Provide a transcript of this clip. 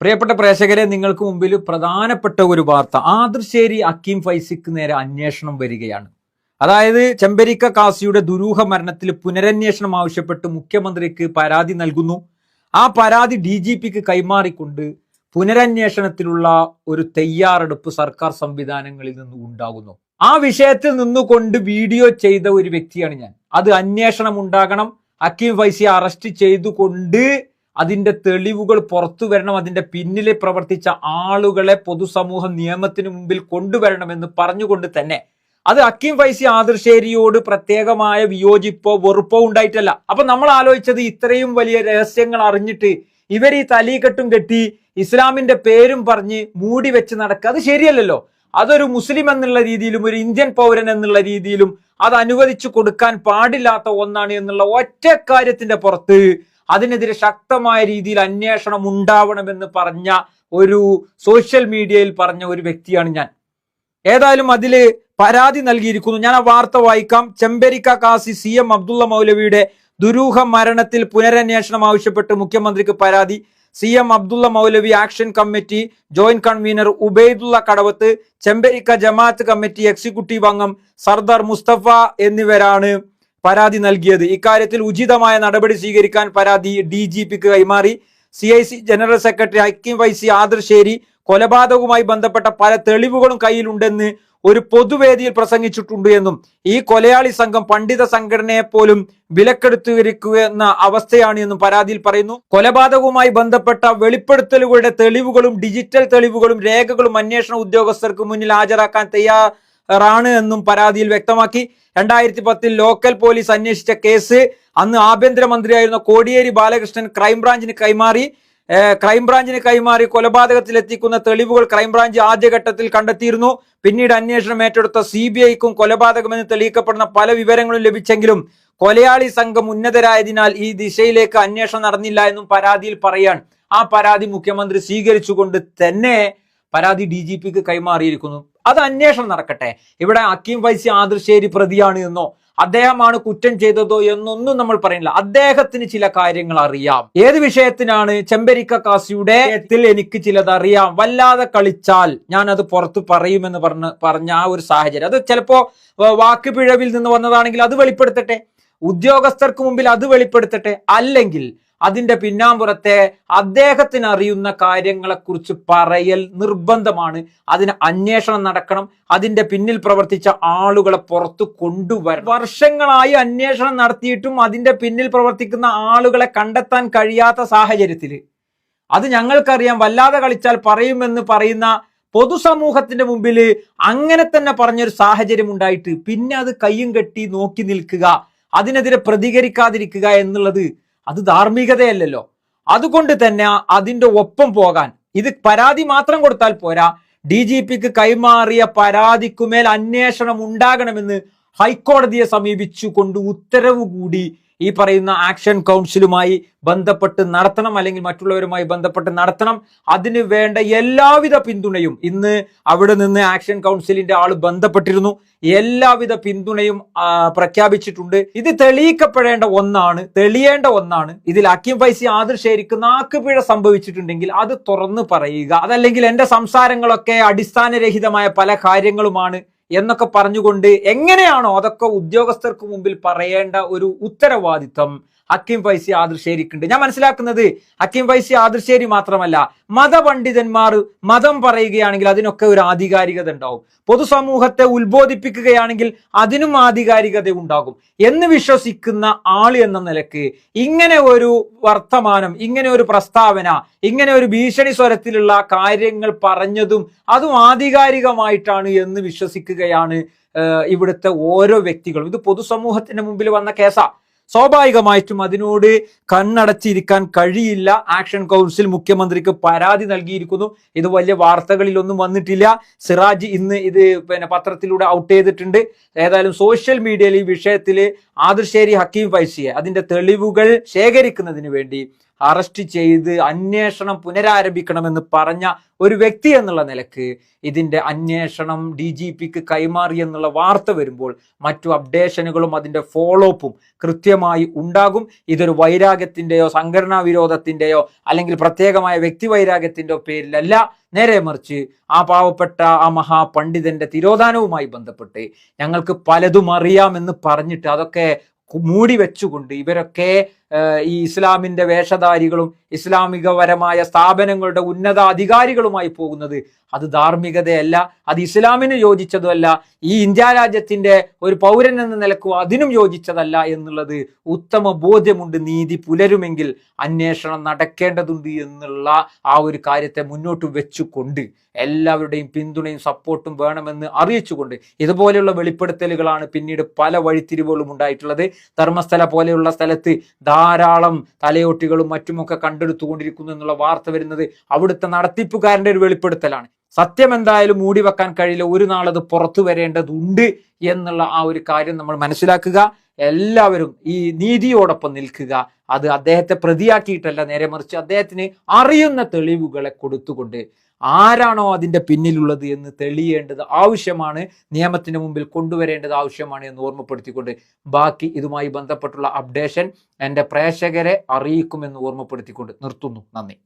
പ്രിയപ്പെട്ട പ്രേക്ഷകരെ നിങ്ങൾക്ക് മുമ്പിൽ പ്രധാനപ്പെട്ട ഒരു വാർത്ത. ആദർശേരി അക്കീം ഫൈസിക്ക് നേരെ അന്വേഷണം വരികയാണ്. അതായത് ചെമ്പരിക്ക കാസിയുടെ ദുരൂഹ മരണത്തിൽ പുനരന്വേഷണം ആവശ്യപ്പെട്ട് മുഖ്യമന്ത്രിക്ക് പരാതി നൽകുന്നു. ആ പരാതി ഡി ജി പിക്ക് കൈമാറിക്കൊണ്ട് പുനരന്വേഷണത്തിലുള്ള ഒരു തയ്യാറെടുപ്പ് സർക്കാർ സംവിധാനങ്ങളിൽ നിന്ന് ഉണ്ടാകുന്നു. ആ വിഷയത്തിൽ നിന്നുകൊണ്ട് വീഡിയോ ചെയ്ത ഒരു വ്യക്തിയാണ് ഞാൻ. അത് അന്വേഷണം ഉണ്ടാകണം. അക്കീം ഫൈസിയെ അറസ്റ്റ് ചെയ്തുകൊണ്ട് അതിന്റെ തെളിവുകൾ പുറത്തു വരണം അതിന്റെ പിന്നിലെ പ്രവർത്തിച്ച ആളുകളെ പൊതുസമൂഹ നിയമത്തിന് മുമ്പിൽ കൊണ്ടുവരണമെന്ന് പറഞ്ഞുകൊണ്ട് തന്നെ അത് അക്കീം ഫൈസി ആദർശേരിയോട് പ്രത്യേകമായ വിയോജിപ്പോ വെറുപ്പോ ഉണ്ടായിട്ടല്ല. അപ്പൊ നമ്മൾ ആലോചിച്ചത് ഇത്രയും വലിയ രഹസ്യങ്ങൾ അറിഞ്ഞിട്ട് ഇവർ ഈ തലീകെട്ടും കെട്ടി ഇസ്ലാമിന്റെ പേരും പറഞ്ഞ് മൂടി വെച്ച് നടക്കുക. അത് ശരിയല്ലല്ലോ. അതൊരു മുസ്ലിം എന്നുള്ള രീതിയിലും ഒരു ഇന്ത്യൻ പൗരൻ എന്നുള്ള രീതിയിലും അത് അനുവദിച്ചു കൊടുക്കാൻ പാടില്ലാത്ത ഒന്നാണ് എന്നുള്ള ഒറ്റ കാര്യത്തിന്റെ പുറത്ത് അതിനെതിരെ ശക്തമായ രീതിയിൽ അന്വേഷണം ഉണ്ടാവണമെന്ന് പറഞ്ഞ ഒരു സോഷ്യൽ മീഡിയയിൽ പറഞ്ഞ ഒരു വ്യക്തിയാണ് ഞാൻ. ഏതായാലും അതിൽ പരാതി നൽകിയിരിക്കുന്നു. ഞാൻ ആ വാർത്ത വായിക്കാം. ചെമ്പരിക്ക കാസി സി എം അബ്ദുള്ള മൗലവിയുടെ ദുരൂഹ മരണത്തിൽ പുനരന്വേഷണം ആവശ്യപ്പെട്ട് മുഖ്യമന്ത്രിക്ക് പരാതി. C M Abdulla Moulavi action committee joint convener Ubaidulla Kadavath Chembarika Jamaath committee executive അംഗം സർദാർ മുസ്തഫ എന്നിവരാണ് പരാതി നൽകിയത്. ഇക്കാര്യത്തിൽ ഉചിതമായ നടപടി സ്വീകരിക്കാൻ പരാതി ഡി ജി പിക്ക് കൈമാറി. C I C general secretary Hakeem Faizy Adrisseri കൊലപാതകവുമായി ബന്ധപ്പെട്ട പല തെളിവുകളും കയ്യിലുണ്ടെന്ന് ഒരു പൊതുവേദിയിൽ പ്രസംഗിച്ചിട്ടുണ്ട് എന്നും ഈ കൊലയാളി സംഘം പണ്ഡിത സംഘടനയെ പോലും വിലക്കെടുത്തിരിക്കുന്ന അവസ്ഥയാണ് എന്നും പരാതിയിൽ പറയുന്നു. കൊലപാതകവുമായി ബന്ധപ്പെട്ട വെളിപ്പെടുത്തലുകളുടെ തെളിവുകളും ഡിജിറ്റൽ തെളിവുകളും രേഖകളും അന്വേഷണ ഉദ്യോഗസ്ഥർക്ക് മുന്നിൽ ഹാജരാക്കാൻ തയ്യാറാണ് എന്നും പരാതിയിൽ വ്യക്തമാക്കി. രണ്ടായിരത്തി പത്തിൽ ലോക്കൽ പോലീസ് അന്വേഷിച്ച കേസ് അന്ന് ആഭ്യന്തരമന്ത്രിയായിരുന്ന കോടിയേരി ബാലകൃഷ്ണൻ ക്രൈംബ്രാഞ്ചിന് കൈമാറി. ക്രൈംബ്രാഞ്ചിന് കൈമാറി കൊലപാതകത്തിൽ എത്തിക്കുന്ന തെളിവുകൾ ക്രൈംബ്രാഞ്ച് ആദ്യഘട്ടത്തിൽ കണ്ടെത്തിയിരുന്നു. പിന്നീട് അന്വേഷണം ഏറ്റെടുത്ത സി ബി ഐക്കും കൊലപാതകമെന്ന് തെളിയിക്കപ്പെടുന്ന പല വിവരങ്ങളും ലഭിച്ചെങ്കിലും കൊലയാളി സംഘം ഉന്നതരായതിനാൽ ഈ ദിശയിലേക്ക് അന്വേഷണം നടന്നില്ല എന്നും പരാതിയിൽ പറയാൻ ആ പരാതി മുഖ്യമന്ത്രി സ്വീകരിച്ചുകൊണ്ട് തന്നെ പരാതി ഡി കൈമാറിയിരിക്കുന്നു. അത് അന്വേഷണം നടക്കട്ടെ. ഇവിടെ അക്കീം വൈസി ആദർശേരി പ്രതിയാണ് എന്നോ അദ്ദേഹമാണ് കുറ്റം ചെയ്തതോ എന്നൊന്നും നമ്മൾ പറയുന്നില്ല. അദ്ദേഹത്തിന് ചില കാര്യങ്ങൾ അറിയാം. ഏത് വിഷയത്തിനാണ് ചെമ്പരിക്ക കാസിയുടെ എനിക്ക് ചിലത് അറിയാം. വല്ലാതെ കളിച്ചാൽ ഞാൻ അത് പുറത്ത് പറയുമെന്ന് പറഞ്ഞ പറഞ്ഞ ആ ഒരു സാഹചര്യം. അത് ചിലപ്പോ വാക്ക് പിഴവിൽ നിന്ന് വന്നതാണെങ്കിൽ അത് വെളിപ്പെടുത്തട്ടെ. ഉദ്യോഗസ്ഥർക്ക് മുമ്പിൽ അത് വെളിപ്പെടുത്തട്ടെ. അല്ലെങ്കിൽ അതിന്റെ പിന്നാമ്പുറത്തെ അദ്ദേഹത്തിന് അറിയുന്ന കാര്യങ്ങളെക്കുറിച്ച് പറയൽ നിർബന്ധമാണ്. അതിന് അന്വേഷണം നടക്കണം. അതിന്റെ പിന്നിൽ പ്രവർത്തിച്ച ആളുകളെ പുറത്തു കൊണ്ടുവരണം. വർഷങ്ങളായി അന്വേഷണം നടത്തിയിട്ടും അതിന്റെ പിന്നിൽ പ്രവർത്തിക്കുന്ന ആളുകളെ കണ്ടെത്താൻ കഴിയാത്ത സാഹചര്യത്തിൽ. അത് ഞങ്ങൾക്കറിയാം. വല്ലാതെ കളിച്ചാൽ പറയുമെന്ന് പറയുന്ന പൊതുസമൂഹത്തിന്റെ മുമ്പിൽ അങ്ങനെ തന്നെ പറഞ്ഞൊരു സാഹചര്യം ഉണ്ടായിട്ട് പിന്നെ അത് കയ്യും കെട്ടി നോക്കി നിൽക്കുക. അതിനെതിരെ പ്രതികരിക്കാതിരിക്കുക എന്നുള്ളത് അത് ധാർമ്മികതയല്ലല്ലോ. അതുകൊണ്ട് തന്നെ അതിന്റെ ഒപ്പം പോകാൻ ഇത് പരാതി മാത്രം കൊടുത്താൽ പോരാ ഡി ജി പിക്ക് കൈമാറിയ പരാതിക്കുമേൽ അന്വേഷണം ഉണ്ടാകണമെന്ന് ഹൈക്കോടതിയെ സമീപിച്ചുകൊണ്ട് ഉത്തരവ് കൂടി ഈ പറയുന്ന ആക്ഷൻ കൗൺസിലുമായി ബന്ധപ്പെട്ട് നടത്തണം അല്ലെങ്കിൽ മറ്റുള്ളവരുമായി ബന്ധപ്പെട്ട് നടത്തണം. അതിന് വേണ്ട എല്ലാവിധ പിന്തുണയും ഇന്ന് അവിടെ നിന്ന് ആക്ഷൻ കൗൺസിലിന്റെ ആൾ ബന്ധപ്പെട്ടിരുന്നു. എല്ലാവിധ പിന്തുണയും പ്രഖ്യാപിച്ചിട്ടുണ്ട്. ഇത് തെളിയിക്കപ്പെടേണ്ട ഒന്നാണ് തെളിയേണ്ട ഒന്നാണ്. ഇതിൽ അക്കിം പൈസ ആദർശേരിക്ക് നാക്കുപിഴ സംഭവിച്ചിട്ടുണ്ടെങ്കിൽ അത് തുറന്നു പറയുക. അതല്ലെങ്കിൽ എന്റെ സംസാരങ്ങളൊക്കെ അടിസ്ഥാനരഹിതമായ പല കാര്യങ്ങളുമാണ് എന്നൊക്കെ പറഞ്ഞുകൊണ്ട് എങ്ങനെയാണോ അതൊക്കെ ഉദ്യോഗസ്ഥർക്ക് മുമ്പിൽ പറയേണ്ട ഒരു ഉത്തരവാദിത്വം ഹക്കീം ഫൈസി ആദർശേരിക്കുണ്ട് ഞാൻ മനസ്സിലാക്കുന്നത് ഹക്കീം ഫൈസി ആദർശേരി മാത്രമല്ല മതപണ്ഡിതന്മാർ മതം പറയുകയാണെങ്കിൽ അതിനൊക്കെ ഒരു ആധികാരികത ഉണ്ടാവും. പൊതുസമൂഹത്തെ ഉത്ബോധിപ്പിക്കുകയാണെങ്കിൽ അതിനും ആധികാരികത ഉണ്ടാകും. എന്ന് വിശ്വസിക്കുന്ന ആൾ എന്ന നിലയ്ക്ക് ഇങ്ങനെ ഒരു വർത്തമാനം ഇങ്ങനെ ഒരു പ്രസ്താവന ഇങ്ങനെ ഒരു ഭീഷണി സ്വരത്തിലുള്ള കാര്യങ്ങൾ പറഞ്ഞതും അതും ആധികാരികമായിട്ടാണ് എന്ന് വിശ്വസിക്കുകയാണ് ഏഹ്, ഇവിടുത്തെ ഓരോ വ്യക്തികളും. ഇത് പൊതുസമൂഹത്തിന് മുമ്പിൽ വന്ന കേസാ. സ്വാഭാവികമായിട്ടും അതിനോട് കണ്ണടച്ചിരിക്കാൻ കഴിയില്ല. ആക്ഷൻ കൗൺസിൽ മുഖ്യമന്ത്രിക്ക് പരാതി നൽകിയിരിക്കുന്നു. ഇത് വലിയ വാർത്തകളിലൊന്നും വന്നിട്ടില്ല. സിറാജ് ഇന്ന് ഇത് പിന്നെ പത്രത്തിലൂടെ ഔട്ട് ചെയ്തിട്ടുണ്ട്. ഏതായാലും സോഷ്യൽ മീഡിയയിൽ ഈ വിഷയത്തിൽ ആദർശേരി ഹക്കീം ഫൈസിയെ അതിന്റെ തെളിവുകൾ ശേഖരിക്കുന്നതിന് വേണ്ടി അറസ്റ്റ് ചെയ്ത് അന്വേഷണം പുനരാരംഭിക്കണമെന്ന് പറഞ്ഞ ഒരു വ്യക്തി എന്നുള്ള നിലയ്ക്ക് ഇതിന്റെ അന്വേഷണം ഡി ജി പിക്ക് കൈമാറി എന്നുള്ള വാർത്ത വരുമ്പോൾ മറ്റു അപ്ഡേഷനുകളും അതിന്റെ ഫോളോപ്പും കൃത്യമായി ഉണ്ടാകും. ഇതൊരു വൈരാഗ്യത്തിന്റെയോ സംഘടനാ വിരോധത്തിന്റെയോ അല്ലെങ്കിൽ പ്രത്യേകമായ വ്യക്തി വൈരാഗ്യത്തിന്റെയോ പേരിലല്ല. നേരെ മറിച്ച് ആ പാവപ്പെട്ട ആ മഹാപണ്ഡിതന്റെ തിരോധാനവുമായി ബന്ധപ്പെട്ട് ഞങ്ങൾക്ക് പലതും അറിയാമെന്ന് പറഞ്ഞിട്ട് അതൊക്കെ മൂടി വെച്ചുകൊണ്ട് ഇവരൊക്കെ ഈ ഇസ്ലാമിന്റെ വേഷധാരികളും ഇസ്ലാമികപരമായ സ്ഥാപനങ്ങളുടെ ഉന്നത അധികാരികളുമായി പോകുന്നത് അത് ധാർമ്മികതയല്ല അത് ഇസ്ലാമിന് യോജിച്ചതുമല്ല ഈ ഇന്ത്യ രാജ്യത്തിന്റെ ഒരു പൗരൻ എന്ന നിലക്കും അതിനും യോജിച്ചതല്ല എന്നുള്ളത് ഉത്തമ ബോധ്യമുണ്ട്. നീതി പുലരുമെങ്കിൽ അന്വേഷണം നടക്കേണ്ടതുണ്ട് എന്നുള്ള ആ ഒരു കാര്യത്തെ മുന്നോട്ട് വെച്ചുകൊണ്ട് എല്ലാവരുടെയും പിന്തുണയും സപ്പോർട്ടും വേണമെന്ന് അറിയിച്ചുകൊണ്ട് ഇതുപോലെയുള്ള വെളിപ്പെടുത്തലുകളാണ് പിന്നീട് പല വഴിത്തിരിവുകളും ഉണ്ടായിട്ടുള്ളത്. ധർമ്മസ്ഥല പോലെയുള്ള സ്ഥലത്ത് ധാരാളം തലയോട്ടികളും മറ്റുമൊക്കെ കണ്ടെടുത്തുകൊണ്ടിരിക്കുന്നു എന്നുള്ള വാർത്ത വരുന്നത് അവിടുത്തെ നടത്തിപ്പുകാരന്റെ ഒരു വെളിപ്പെടുത്തലാണ്. സത്യം എന്തായാലും മൂടി വെക്കാൻ കഴിയില്ല. ഒരു നാളത് പുറത്തു വരേണ്ടതുണ്ട് എന്നുള്ള ആ ഒരു കാര്യം നമ്മൾ മനസ്സിലാക്കുക. എല്ലാവരും ഈ നീതിയോടൊപ്പം നിൽക്കുക. അത് അദ്ദേഹത്തെ പ്രതിയാക്കിയിട്ടല്ല നേരെ മറിച്ച് അദ്ദേഹത്തിന് അറിയുന്ന തെളിവുകളെ കൊടുത്തുകൊണ്ട് ആരാണോ അതിന്റെ പിന്നിലുള്ളത് എന്ന് തെളിയേണ്ടത് ആവശ്യമാണ് നിയമത്തിന് മുമ്പിൽ കൊണ്ടുവരേണ്ടത് ആവശ്യമാണ് എന്ന് ഓർമ്മപ്പെടുത്തിക്കൊണ്ട് ബാക്കി ഇതുമായി ബന്ധപ്പെട്ടുള്ള അപ്ഡേഷൻ എന്റെ പ്രേക്ഷകരെ അറിയിക്കുമെന്ന് ഓർമ്മപ്പെടുത്തിക്കൊണ്ട് നിർത്തുന്നു. നന്ദി.